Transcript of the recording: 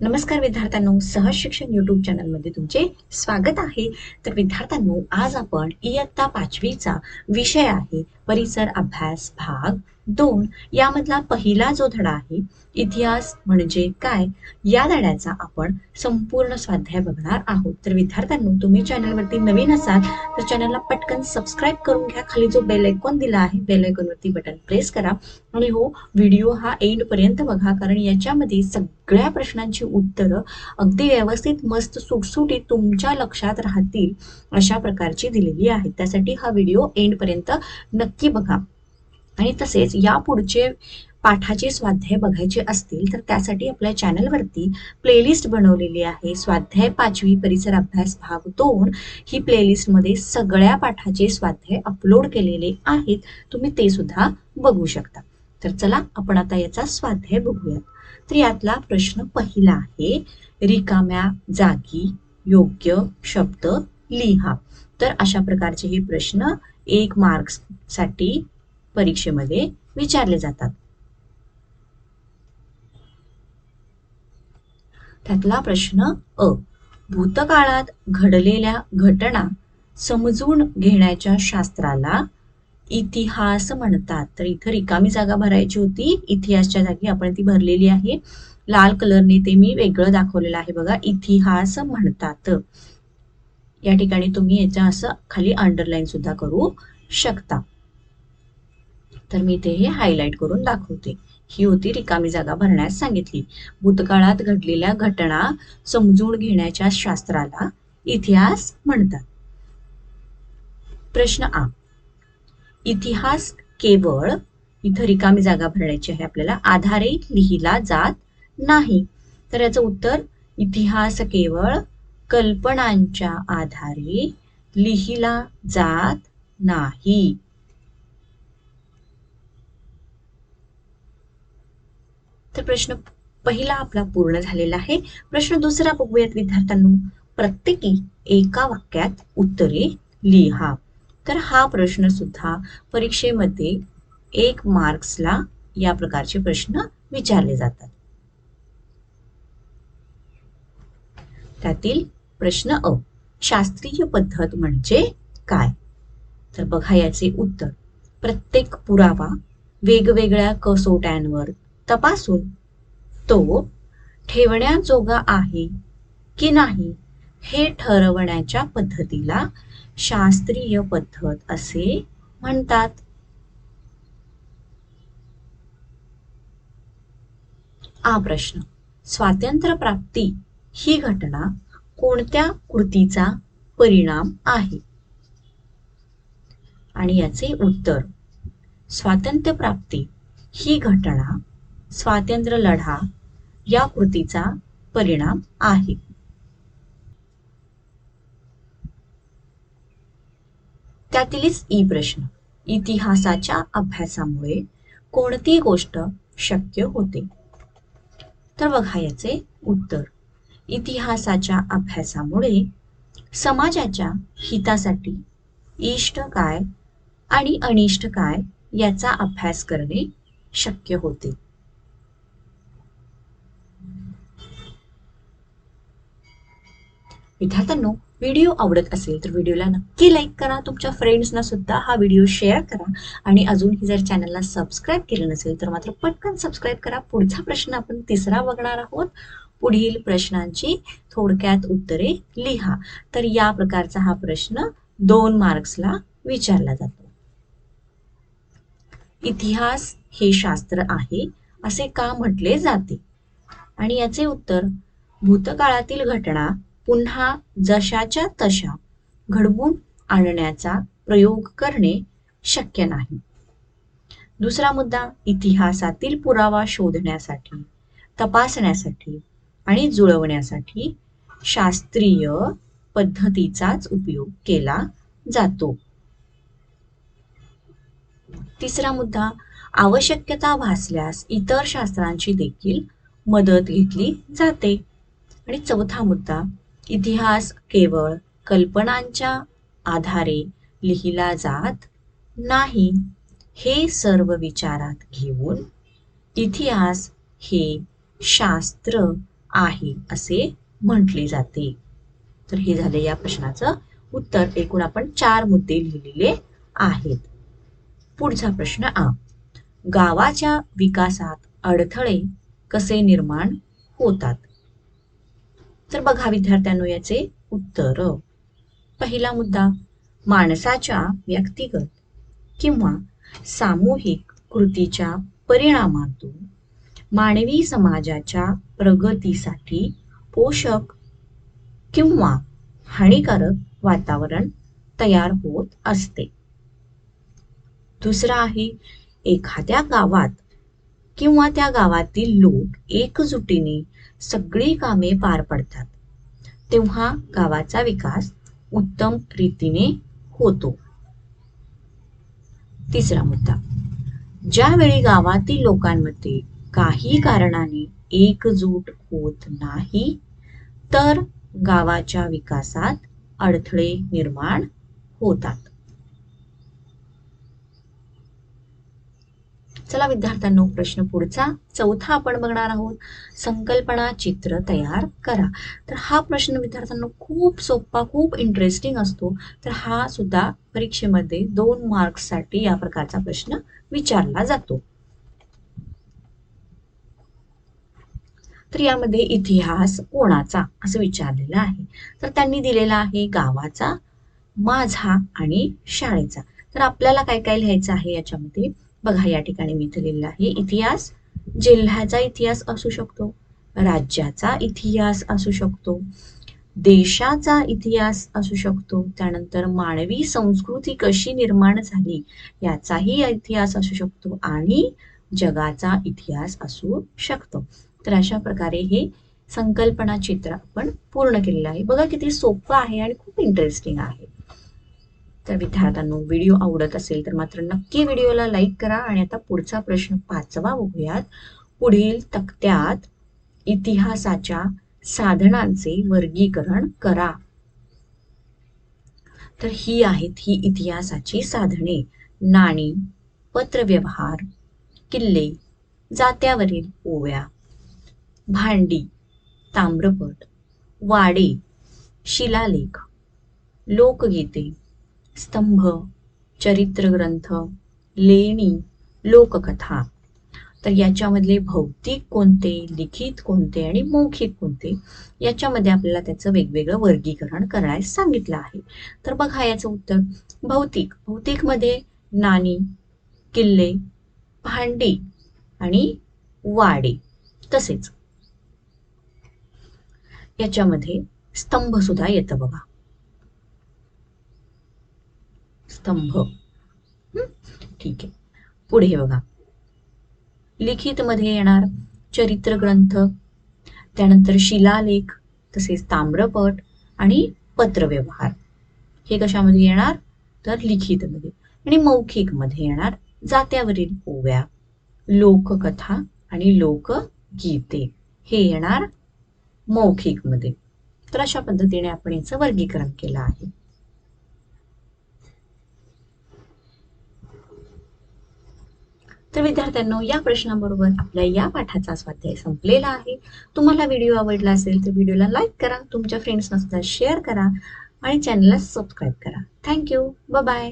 नमस्कार विद्यार्थ्यांनो सहज शिक्षण युट्यूब चॅनलमध्ये तुमचे स्वागत आहे. तर विद्यार्थ्यांनो आज आपण इयत्ता पाचवीचा विषय आहे परिसर अभ्यास भाग दोन यामधला पहिला जो धडा आहे इतिहास म्हणजे काय या धड्याचा आपण संपूर्ण स्वाध्याय बघणार आहोत. तर विद्यार्थ्यांनो तुम्ही चॅनलवरती नवीन असाल तर चॅनलला पटकन सबस्क्राईब करून घ्या. खाली जो बेल आयकॉन दिला आहे बेल आयकॉनवरती बटन प्रेस करा. आणि हो व्हिडिओ हा एंड पर्यंत बघा कारण याच्यामध्ये सगळ्या प्रश्नांची उत्तरं अगदी व्यवस्थित मस्त सुटसुटी तुमच्या लक्षात राहतील अशा प्रकारची दिलेली आहेत त्यासाठी हा व्हिडिओ एंड पर्यंत नक्की बघा. आणि तसेच या पुढचे पाठाचे स्वाध्याय बघायचे असतील तर त्यासाठी आपल्या चॅनलवरती प्लेलिस्ट बनवलेली आहे. स्वाध्याय पाचवी परिसर अभ्यास भाग दोन ही प्लेलिस्टमध्ये सगळ्या पाठाचे स्वाध्याय अपलोड केलेले आहेत. तुम्ही ते सुद्धा बघू शकता. तर चला आपण आता याचा स्वाध्याय बघूयात. तर यातला प्रश्न पहिला आहे रिकाम्या जागी योग्य शब्द लिहा. तर अशा प्रकारचे हे प्रश्न एक मार्क्ससाठी परीक्षेमध्ये विचारले जातात. त्यातला प्रश्न अ. भूतकाळात घडलेल्या घटना समजून घेण्याच्या शास्त्राला इतिहास म्हणतात. तर इथं रिकामी जागा भरायची होती. इतिहासच्या जागी आपण ती भरलेली आहे. लाल कलरने ते मी वेगळं दाखवलेलं आहे बघा. इतिहास म्हणतात. या ठिकाणी तुम्ही याच्या असं खाली अंडरलाईन सुद्धा करू शकता. तर मी ते हे हायलाईट करून दाखवते. ही होती रिकामी जागा भरण्यास सांगितली. भूतकाळात घडलेल्या घटना समजून घेण्याच्या शास्त्राला इतिहास म्हणतात. प्रश्न आ. इतिहास केवळ इथं रिकामी जागा भरण्याची आहे आपल्याला आधारे लिहिला जात नाही. तर याचं उत्तर इतिहास केवळ कल्पनांच्या आधारे लिहिला जात नाही. तर प्रश्न पहिला आपला पूर्ण झालेला आहे. प्रश्न दुसरा बघूयात विद्यार्थ्यांनो. प्रत्येकी एका वाक्यात उत्तरे लिहा. तर हा प्रश्न सुद्धा परीक्षेमध्ये एक मार्क्सला या प्रकारचे प्रश्न विचारले जातात. त्यातील प्रश्न अ. शास्त्रीय पद्धत म्हणजे काय? तर बघा याचे उत्तर. प्रत्येक पुरावा वेगवेगळ्या कसोट्यांवर तपासून. तो ठेवण्याजोगा आहे की नाही हे ठरवण्याच्या पद्धतीला शास्त्रीय पद्धत असे म्हणतात. हा प्रश्न. स्वातंत्र्य प्राप्ती ही घटना कोणत्या कृतीचा परिणाम आहे? आणि याचे उत्तर. स्वातंत्र्य प्राप्ती ही घटना स्वातंत्र्य लढा या कृतीचा परिणाम आहे. त्यातीलच ई प्रश्न. इतिहासाच्या अभ्यासामुळे कोणती गोष्ट शक्य होते? तर बघा याचे उत्तर. इतिहासाच्या अभ्यासामुळे समाजाच्या हितासाठी इष्ट काय आणि अनिष्ट काय याचा अभ्यास करणे शक्य होते. विद्यार्थ्यांनो व्हिडिओ आवडत असेल तर व्हिडिओला नक्की लाईक करा. तुमच्या फ्रेंड्सना सुद्धा हा व्हिडिओ शेअर करा. आणि अजूनही जर चॅनलला सबस्क्राईब केलं नसेल तर मात्र पटकन सबस्क्राईब करा. पुढचा प्रश्न आपण तिसरा बघणार आहोत. पुढील प्रश्नांची थोडक्यात उत्तरे लिहा. तर या प्रकारचा हा प्रश्न दोन मार्क्सला विचारला जातो. इतिहास हे शास्त्र आहे असे का म्हटले जाते? आणि याचे उत्तर भूतकाळातील घटना पुन्हा जशाच्या तशा घडवून आणण्याचा प्रयोग करणे शक्य नाही. दुसरा मुद्दा इतिहासातील पुरावा शोधण्यासाठी तपासण्यासाठी आणि जुळवण्यासाठी शास्त्रीय पद्धतीचाच उपयोग केला जातो. तिसरा मुद्दा आवश्यकता भासल्यास इतर शास्त्रांची देखील मदत घेतली जाते. आणि चौथा मुद्दा इतिहास केवळ कल्पनांच्या आधारे लिहिला जात नाही. हे सर्व विचारात घेऊन इतिहास हे शास्त्र आहे असे म्हटले जाते. तर हे झाले या प्रश्नाचं उत्तर. एकूण आपण चार मुद्दे लिहिलेले आहेत. पुढचा प्रश्न आ. गावाच्या विकासात अडथळे कसे निर्माण होतात? तर बघा विद्यार्थ्यांनो याचे उत्तर. पहिला मुद्दा माणसाच्या व्यक्तिगत किंवा सामूहिक कृतीच्या परिणामातून मानवी समाजाच्या प्रगतीसाठी पोषक किंवा हानिकारक वातावरण तयार होत असते. दुसरा आहे एखाद्या गावात किंवा त्या गावातील लोक एकजुटीने सगळी कामे पार पडतात. तेव्हा गावाचा विकास उत्तम रीतीने होतो. तिसरा मुद्दा. ज्यावेळी गावातील लोकांमध्ये काही कारणाने एकजूट होत नाही तर गावाच्या विकासात अडथळे निर्माण होतात. चला विद्यार्थ्यांनो प्रश्न पुढचा. चौथा आपण बघणार आहोत. संकल्पना चित्र तयार करा. तर हा प्रश्न विद्यार्थ्यांना खूप सोपा खूप इंटरेस्टिंग असतो. तर हा सुद्धा परीक्षेमध्ये दोन मार्क्ससाठी या प्रकारचा प्रश्न विचारला जातो. तर यामध्ये इतिहास कोणाचा? असं विचारलेलं आहे. तर त्यांनी दिलेला आहे गावाचा माझा आणि शाळेचा. तर आपल्याला काय काय लिहायचं आहे याच्यामध्ये? बघा या ठिकाणी मी इथे लिहिलेलं आहे इतिहास जिल्ह्याचा इतिहास असू शकतो राज्याचा इतिहास असू शकतो देशाचा इतिहास असू शकतो त्यानंतर मानवी संस्कृती कशी निर्माण झाली याचाही इतिहास असू शकतो आणि जगाचा इतिहास असू शकतो. तर अशा प्रकारे हे संकल्पना चित्र आपण पूर्ण केलेलं आहे. बघा किती सोपं आहे आणि खूप इंटरेस्टिंग आहे. तर विद्यार्थ्यांनो व्हिडिओ आवडत असेल तर मात्र नक्की व्हिडिओला लाईक करा आणि आता पुढचा प्रश्न पाचवा बघूयात. पुढील तक्त्यात इतिहासाच्या साधनांचे वर्गीकरण करा. तर ही आहेत ही इतिहासाची साधने. नाणी पत्रव्यवहार किल्ले जात्यावरील ओव्या भांडी ताम्रपट वाडे शिलालेख लोकगीते स्तंभ चरित्रग्रंथ लेणी लोककथा. तर याच्यामधले भौतिक कोणते लिखित कोणते आणि मौखिक कोणते याच्यामध्ये आपल्याला त्याचं वेगवेगळं वर्गीकरण करायला सांगितलं आहे. तर बघा याचं उत्तर. भौतिक. भौतिकमध्ये नाणी किल्ले भांडी आणि वाडे. तसेच याच्यामध्ये स्तंभ सुद्धा येतं बघा. स्तंभ. ठीक आहे. पुढे बघा. लिखित मध्ये येणार चरित्र ग्रंथ त्यानंतर शिलालेख तसेच ताम्रपट आणि पत्रव्यवहार. हे कशामध्ये येणार? तर लिखित मध्ये आणि मौखिकमध्ये येणार जात्यावरील ओव्या लोककथा आणि लोकगीते. हे येणार मौखिकमध्ये तर अशा पद्धतीने आपण याचं वर्गीकरण केलं आहे. तर विद्यार्थ्यांनो या प्रश्नाबरोबर आपल्या या पाठाचा स्वाध्याय संपलेला आहे. तुम्हाला व्हिडिओ आवडला असेल तर व्हिडिओला लाईक करा तुमच्या फ्रेंड्सना सुद्धा शेअर करा आणि चॅनलला सबस्क्राईब करा. Thank you bye